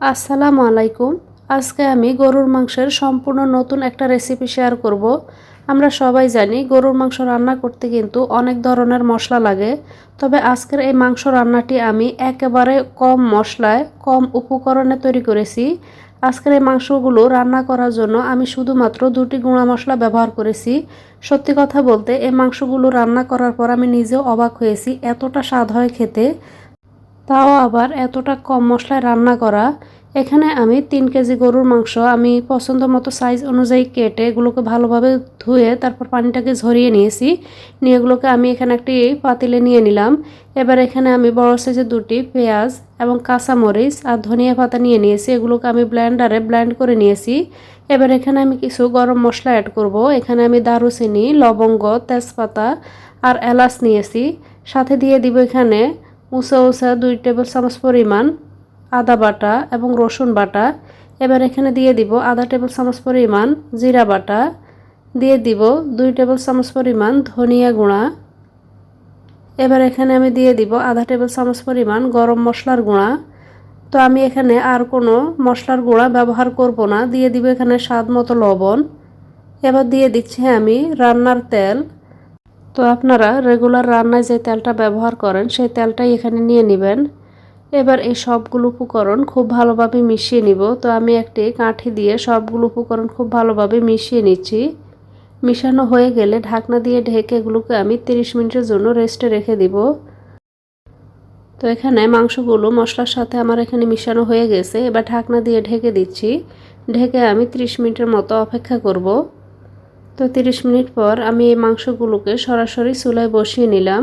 আসসালামু আলাইকুম। আজকে আমি গরুর মাংসের সম্পূর্ণ নতুন একটা রেসিপি শেয়ার করব। আমরা সবাই জানি গরুর মাংস রান্না করতে কিন্তু অনেক ধরনের মশলা লাগে। তবে আজকের এই মাংস রান্নাটি আমি একেবারে কম মশলায়, কম উপকরণে তৈরি করেছি। আজকের এই মাংসগুলো রান্না করার জন্য আমি শুধুমাত্র দুটি গুঁড়া মশলা ব্যবহার করেছি। সত্যি কথা বলতে, এই মাংসগুলো রান্না করার পর আমি নিজেও অবাক হয়েছি এতটা স্বাদ হয় খেতে। তাও আবার এতটা কম মশলায় রান্না করা। এখানে আমি তিন কেজি গরুর মাংস আমি পছন্দ মতো সাইজ অনুযায়ী কেটে এগুলোকে ভালোভাবে ধুয়ে তারপর পানিটাকে ঝরিয়ে নিয়েছি। নিয়ে এগুলোকে আমি এখানে একটি পাতিলে নিয়ে নিলাম। এবার এখানে আমি বড় সাইজের দুটি পেঁয়াজ এবং কাঁচামরিচ আর ধনিয়া পাতা নিয়ে নিয়েছি। এগুলোকে আমি ব্লেন্ডারে ব্লেন্ড করে নিয়েছি। এবার এখানে আমি কিছু গরম মশলা অ্যাড করব। এখানে আমি দারুচিনি, লবঙ্গ, তেজপাতা আর এলাচ নিয়েছি। সাথে দিয়ে দিব এখানে উঁচা উঁচা দুই টেবিল চামচ পরিমাণ আদা বাটা এবং রসুন বাটা। এবার এখানে দিয়ে দিব আধা টেবিল চামচ পরিমাণ জিরা বাটা। দিয়ে দিব দুই টেবিল চামচ পরিমাণ ধনিয়া গুঁড়া। এবার এখানে আমি দিয়ে দিব আধা টেবিল চামচ পরিমাণ গরম মশলার গুঁড়া। তো আমি এখানে আর কোনো মশলার গুঁড়া ব্যবহার করব না। দিয়ে দিব এখানে স্বাদ মতো লবণ। এবার দিয়ে দিচ্ছি আমি রান্নার তেল। তো আপনারা রেগুলার রান্নায় যে তেলটা ব্যবহার করেন, সেই তেলটাই এখানে নিয়ে নেবেন। এবার এই সবগুলো উপকরণ খুব ভালোভাবে মিশিয়ে নিব। তো আমি একটি কাঠি দিয়ে সবগুলো উপকরণ খুব ভালোভাবে মিশিয়ে নিচ্ছি। মিশানো হয়ে গেলে ঢাকনা দিয়ে ঢেকে এগুলোকে আমি 30 মিনিটের জন্য রেস্টে রেখে দিব। তো এখানে মাংসগুলো মশলার সাথে আমার এখানে মিশানো হয়ে গেছে। এবার ঢাকনা দিয়ে ঢেকে দিচ্ছি। ঢেকে আমি 30 মিনিটের মতো অপেক্ষা করব। তো 30 মিনিট পর আমি এই মাংসগুলোকে সরাসরি চুলায় বসিয়ে নিলাম।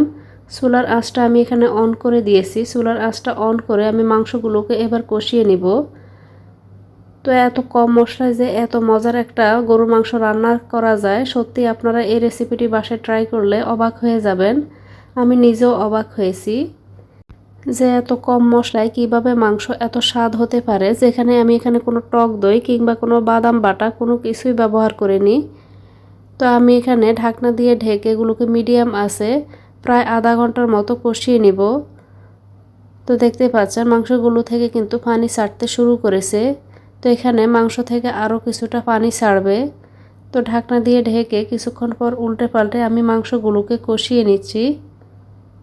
চুলার আঁচটা আমি এখানে অন করে দিয়েছি। চুলার আঁচটা অন করে আমি মাংসগুলোকে এবার কষিয়ে নিব। তো এত কম মশলায় যে এত মজার একটা গরুর মাংস রান্না করা যায়, সত্যি আপনারা এই রেসিপিটি বাসায় ট্রাই করলে অবাক হয়ে যাবেন। আমি নিজেও অবাক হয়েছি যে এত কম মশলায় কীভাবে মাংস এত স্বাদ হতে পারে, যেখানে আমি এখানে কোনো টক দই কিংবা কোনো বাদাম বাটা কোনো কিছুই ব্যবহার করিনি। তো আমি এখানে ঢাকনা দিয়ে ঢেকে এগুলোকে মিডিয়াম আছে, প্রায় আধা ঘণ্টার মতো কষিয়ে নিব। তো দেখতে পাচ্ছেন, মাংসগুলো থেকে কিন্তু পানি ছাড়তে শুরু করেছে। তো এখানে মাংস থেকে আরও কিছুটা পানি ছাড়বে। তো ঢাকনা দিয়ে ঢেকে কিছুক্ষণ পর উল্টে পাল্টে আমি মাংসগুলোকে কষিয়ে নিচ্ছি।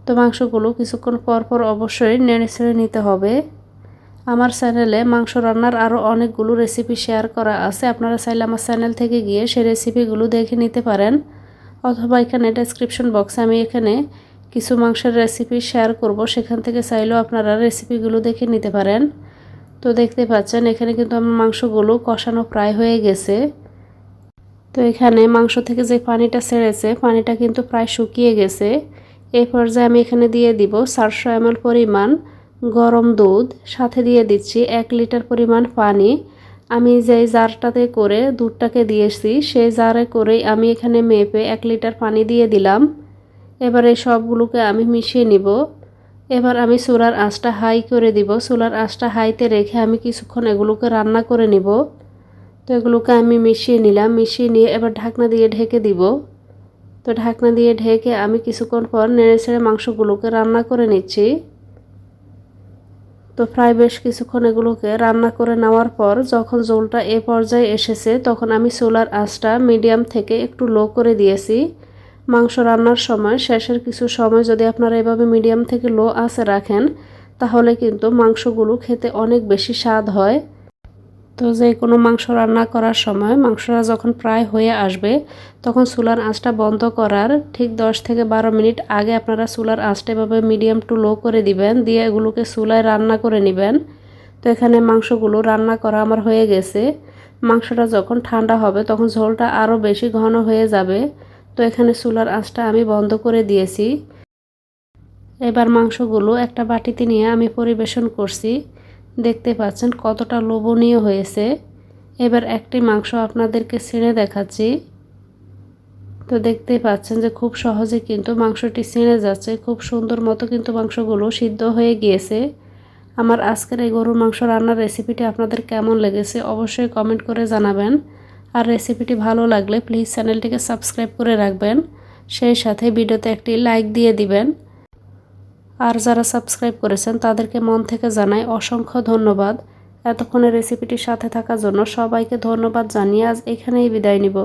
তো মাংসগুলো কিছুক্ষণ পর পর অবশ্যই নেড়ে ছেড়ে নিতে হবে। আমার চ্যানেলে মাংস রান্নার আরও অনেকগুলো রেসিপি শেয়ার করা আছে, আপনারা চাইলে আমার চ্যানেল থেকে গিয়ে সে রেসিপিগুলো দেখে নিতে পারেন। অথবা এখানে ডেসক্রিপশন বক্সে আমি এখানে কিছু মাংসের রেসিপি শেয়ার করব, সেখান থেকে চাইলেও আপনারা রেসিপিগুলো দেখে নিতে পারেন। তো দেখতে পাচ্ছেন, এখানে কিন্তু আমার মাংসগুলো কষানো প্রায় হয়ে গেছে। তো এখানে মাংস থেকে যে পানিটা ছেড়েছে, পানিটা কিন্তু প্রায় শুকিয়ে গেছে। এই পর্যায়ে আমি এখানে দিয়ে দিব চারশো এমএল পরিমাণ গরম দুধ, সাথে দিয়ে দিচ্ছি এক লিটার পরিমাণ পানি। আমি যেই জারটাতে করে দুধটাকে দিয়েছি, সেই জারে করেই আমি এখানে মেপে এক লিটার পানি দিয়ে দিলাম। এবার এই সবগুলোকে আমি মিশিয়ে নিব। এবার আমি চুলার আঁচটা হাই করে দিব। চুলার আঁচটা হাইতে রেখে আমি কিছুক্ষণ এগুলোকে রান্না করে নিব। তো এগুলোকে আমি মিশিয়ে নিলাম। মিশিয়ে নিয়ে এবার ঢাকনা দিয়ে ঢেকে দিব। তো ঢাকনা দিয়ে ঢেকে আমি কিছুক্ষণ পর নেড়ে ছেড়ে মাংসগুলোকে রান্না করে নিচ্ছি। তো প্রায় বেশ কিছুক্ষণ এগুলোকে রান্না করে নেওয়ার পর যখন জোলটা এ পর্যায়ে এসেছে, তখন আমি সোলার আঁচটা মিডিয়াম থেকে একটু লো করে দিয়েছি। মাংস রান্নার সময় শেষের কিছু সময় যদি আপনারা এভাবে মিডিয়াম থেকে লো আঁচে রাখেন, তাহলে কিন্তু মাংসগুলো খেতে অনেক বেশি স্বাদ হয়। তো যে কোনো মাংস রান্না করার সময় মাংসটা যখন প্রায় হয়ে আসবে, তখন চুলার আঁচটা বন্ধ করার ঠিক 10 থেকে বারো মিনিট আগে আপনারা চুলার আঁচটা এভাবে মিডিয়াম টু লো করে দিবেন, দিয়ে এগুলোকে চুলায় রান্না করে নেবেন। তো এখানে মাংসগুলো রান্না করা আমার হয়ে গেছে। মাংসটা যখন ঠান্ডা হবে, তখন ঝোলটা আরও বেশি ঘন হয়ে যাবে। তো এখানে চুলার আঁচটা আমি বন্ধ করে দিয়েছি। এবার মাংসগুলো একটা বাটিতে নিয়ে আমি পরিবেশন করছি। দেখতে পাচ্ছেন কতটা লোভনীয় হয়েছে। এবার একটি মাংস আপনাদেরকে ছেড়ে দেখাচ্ছি। তো দেখতেই পাচ্ছেন যে খুব সহজে কিন্তু মাংসটি ছেড়ে যাচ্ছে। খুব সুন্দর মতো কিন্তু মাংসগুলো সিদ্ধ হয়ে গিয়েছে। আমার আজকের এই গরুর মাংস রান্নার রেসিপিটি আপনাদের কেমন লেগেছে অবশ্যই কমেন্ট করে জানাবেন। আর রেসিপিটি ভালো লাগলে প্লিজ চ্যানেলটিকে সাবস্ক্রাইব করে রাখবেন। সেই সাথে ভিডিওতে একটি লাইক দিয়ে দিবেন। আর যারা সাবস্ক্রাইব করেছেন তাদেরকে মন থেকে জানাই অসংখ্য ধন্যবাদ। এতক্ষণে রেসিপিটির সাথে থাকার জন্য সবাইকে ধন্যবাদ জানিয়ে আজ এখানেই বিদায় নিব।